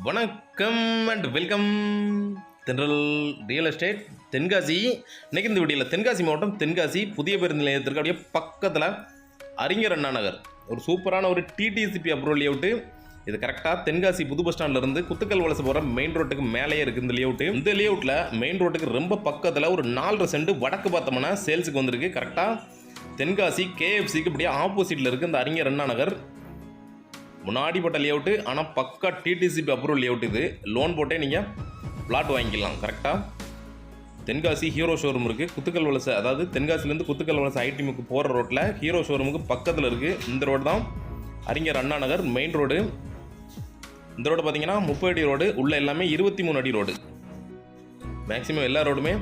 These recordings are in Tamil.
வணக்கம் and welcome Thendral real estate Tenkasi. இன்னைக்கு இந்த வீடியோவில் தென்காசி மாவட்டம் தென்காசி புதிய பேருந்து நிலையத்திற்கு அப்படியே பக்கத்தில் அறிஞர் அண்ணா நகர். ஒரு சூப்பரான ஒரு டிடிசிபி அப்ரூவல் லேஅவுட்டு இது கரெக்டாக தென்காசி புது பஸ் ஸ்டாண்ட்லேருந்து குத்துக்கல் வலசை போகிற மெயின் ரோட்டுக்கு மேலேயே இருக்குது இந்த லேஅவுட்டு இந்த லேஅவுட்டில் மெயின் ரோட்டுக்கு ரொம்ப பக்கத்தில் ஒரு நாலரை சென்ட் வடக்கு பார்த்தோம்னா சேல்ஸுக்கு வந்திருக்கு. கரெக்டாக தென்காசி கேஎஃப்சிக்கு அப்படியே ஆப்போசிட்டில் இருக்குது இந்த அறிஞர் அண்ணா நகர். முன்னாடி போட்ட லேஅவுட்டு ஆனால் பக்கா டிடிசிபி அப்ரூவல் லேஅவுட் இது. லோன் போட்டே நீங்கள் பிளாட் வாங்கிக்கலாம் கரெக்டாக தென்காசி ஹீரோ ஷோரூம் இருக்குது குத்துக்கல் வலசை அதாவது தென்காசிலேருந்து குத்துக்கல் வலசை ஐடிமுக்கு போகிற ரோட்டில் ஹீரோ ஷோரூமுக்கு பக்கத்தில் இருக்குது இந்த ரோடு தான் அறிஞர் அண்ணா நகர் மெயின் ரோடு இந்த ரோடு பார்த்தீங்கன்னா முப்பது அடி ரோடு உள்ளே எல்லாமே இருபத்தி மூணு அடி ரோடு மேக்ஸிமம் எல்லா ரோடுமே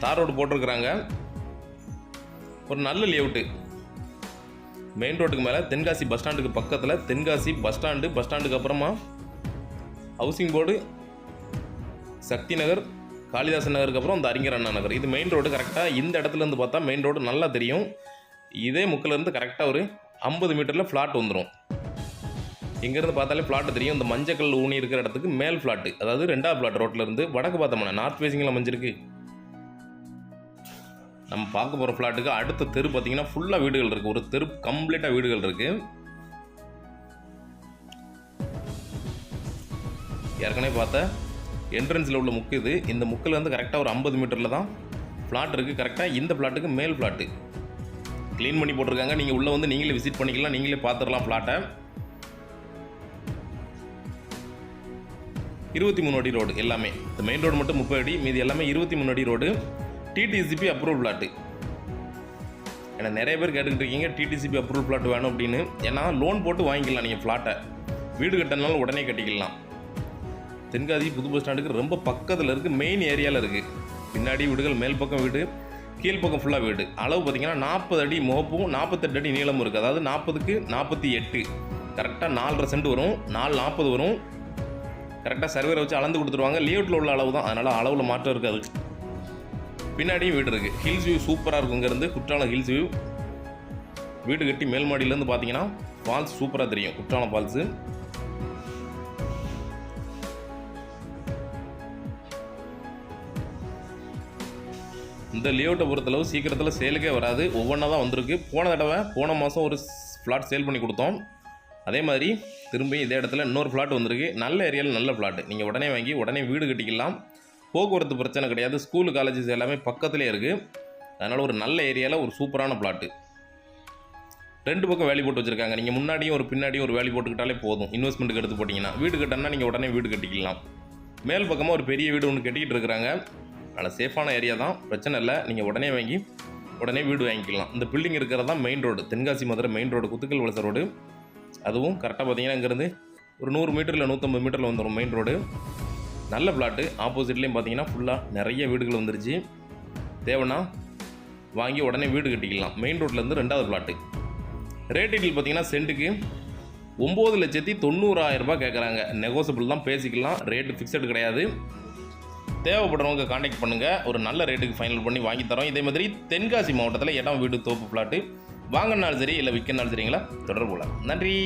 தார் ரோடு போட்டிருக்கிறாங்க. ஒரு நல்ல லேஅவுட்டு மெயின் ரோட்டுக்கு மேலே தென்காசி பஸ் ஸ்டாண்டுக்கு பக்கத்தில் தென்காசி பஸ் ஸ்டாண்டு பஸ் ஸ்டாண்டுக்கு அப்புறமா ஹவுசிங் போர்டு சக்தி நகர் காளிதாசன் நகருக்கு அப்புறம் அந்த அறிஞர் அண்ணா நகர். இது மெயின் ரோடு கரெக்டாக இந்த இடத்துல இருந்து பார்த்தா மெயின் ரோடு நல்லா தெரியும். இதே முக்கிலேருந்து கரெக்டாக ஒரு ஐம்பது மீட்டரில் ஃப்ளாட் வந்துடும் இங்கேருந்து பார்த்தாலே ஃப்ளாட் தெரியும். இந்த மஞ்சக்கல் ஊனி இருக்கிற இடத்துக்கு மேல் ஃப்ளாட்டு அதாவது ரெண்டாவது ஃப்ளாட் ரோட்டில் இருந்து வடக்கு பார்த்தோம்னா நார்த் ஃபேஸிங்கில் அமைஞ்சிருக்கு நம்ம பார்க்க போகிற ஃப்ளாட்டுக்கு அடுத்த தெரு பார்த்தீங்கன்னா ஃபுல்லாக வீடுகள் இருக்குது ஒரு தெரு கம்ப்ளீட்டாக வீடுகள் இருக்குது ஏற்கனவே பார்த்த என்ட்ரன்ஸில் உள்ள முக்கு இது. இந்த முக்கிலேருந்து கரெக்டாக ஒரு ஐம்பது மீட்டரில் தான் ஃப்ளாட் இருக்குது கரெக்டாக இந்த ஃப்ளாட்டுக்கு மேல் ஃப்ளாட்டு க்ளீன் பண்ணி போட்டிருக்காங்க. நீங்கள் உள்ளே வந்து நீங்களே விசிட் பண்ணிக்கலாம். நீங்களே பார்த்துடலாம் ஃப்ளாட்டை இருபத்தி மூணு அடி ரோடு எல்லாமே. இந்த மெயின் ரோடு மட்டும் முப்பது அடி. மீதி எல்லாமே இருபத்தி மூணு அடி ரோடு டிடிசிபி அப்ரூவல் பிளாட்டு ஏன்னா நிறைய பேர் கேட்டுக்கிட்டு இருக்கீங்க டிடிசிபி அப்ரூவல் பிளாட் வேணும் அப்படின்னு. ஏன்னா லோன் போட்டு வாங்கிக்கலாம் நீங்கள் ஃப்ளாட்டை வீடு கட்டினாலும் உடனே கட்டிக்கலாம். தென்காசி புது பஸ் ஸ்டாண்டுக்கு ரொம்ப பக்கத்தில் இருக்குது மெயின் ஏரியாவில் இருக்குது பின்னாடி வீடுகள் மேல் பக்கம் வீடு கீழ்ப்பக்கம் ஃபுல்லாக வீடு. அளவு பார்த்தீங்கன்னா நாற்பது அடி முகப்பும் நாற்பத்தெட்டு அடி நீளமும் இருக்குது அதாவது நாற்பதுக்கு நாற்பத்தி எட்டு. கரெக்டாக நாலரை சென்ட் வரும் நாலு நாற்பது வரும். கரெக்டாக சர்வேரை வச்சு அளந்து கொடுத்துருவாங்க. லேவுட்டில் உள்ள அளவு தான். அதனால் அளவில் மாற்றம் இருக்காது. பின்னாடியும் வீடு இருக்குது ஹில்ஸ் வியூ சூப்பராக இருக்கும் இங்கேருந்து குற்றாலம் ஹில்ஸ் வியூ வீடு கட்டி மேல் மாடியிலேருந்து பார்த்தீங்கன்னா ஃபால்ஸ் சூப்பராக தெரியும். குற்றாலம் ஃபால்ஸு இந்த லேஅவுட்டை பொறுத்தளவு சீக்கிரத்தில் சேலுக்கே வராது. ஒவ்வொன்றா தான் வந்திருக்கு. போன தடவை போன மாதம் ஒரு ஃப்ளாட் சேல் பண்ணி கொடுத்தோம். அதே மாதிரி திரும்பி இதே இடத்துல இன்னொரு ஃப்ளாட் வந்திருக்கு. நல்ல ஏரியாவில் நல்ல ஃப்ளாட் நீங்கள் உடனே வாங்கி உடனே வீடு கட்டிக்கலாம். போக்குவரத்து பிரச்சனை கிடையாது. ஸ்கூலு காலேஜஸ் எல்லாமே பக்கத்துலேயே இருக்குது அதனால் ஒரு நல்ல ஏரியாவில் ஒரு சூப்பரான பிளாட்டு ரெண்டு பக்கம் வேலி போட்டு வச்சுருக்காங்க. நீங்கள் முன்னாடியும் ஒரு பின்னாடியும் ஒரு வேலி போட்டுக்கிட்டாலே போதும். இன்வெஸ்ட்மெண்ட்டுக்கு எடுத்து போட்டிங்கன்னா. வீடு கட்டினா நீங்கள் உடனே வீடு கட்டிக்கலாம். மேல் பக்கமாக ஒரு பெரிய வீடு ஒன்று கட்டிக்கிட்டு இருக்கிறாங்க. ஆனால் சேஃபான ஏரியா தான். பிரச்சனை இல்லை. நீங்கள் உடனே வாங்கி உடனே வீடு வாங்கிக்கலாம். இந்த பில்டிங் இருக்கிறது தான் main road Tenkasi Madurai main road Kuthukkal Valasai road அதுவும் கரெக்டாக பார்த்தீங்கன்னா இங்கேருந்து ஒரு நூறு மீட்டரில் நூற்றம்பது மீட்டரில் வந்துடும் மெயின் ரோடு நல்ல பிளாட்டு ஆப்போசிட்லேயும் பார்த்தீங்கன்னா ஃபுல்லாக நிறைய வீடுகள் வந்துருச்சு. தேவைன்னா வாங்கி உடனே வீடு கட்டிக்கலாம். மெயின் ரோட்லேருந்து ரெண்டாவது பிளாட்டு ரேட் டீட்டெயில் பார்த்தீங்கன்னா சென்ட்டுக்கு ஒம்பது லட்சத்தி தொண்ணூறாயிரம் ரூபாய் கேட்குறாங்க நெகோசபிள் தான் பேசிக்கலாம். ரேட்டு ஃபிக்ஸடு கிடையாது. தேவைப்படுறவங்க காண்டாக்ட் பண்ணுங்கள் ஒரு நல்ல ரேட்டுக்கு ஃபைனல் பண்ணி வாங்கி தரோம். இதே மாதிரி தென்காசி மாவட்டத்தில் இடம் வீடு தோப்பு பிளாட்டு வாங்கினாலும் சரி இல்லை விற்கனாலும் சரிங்களா? தொடர்பு நன்றி.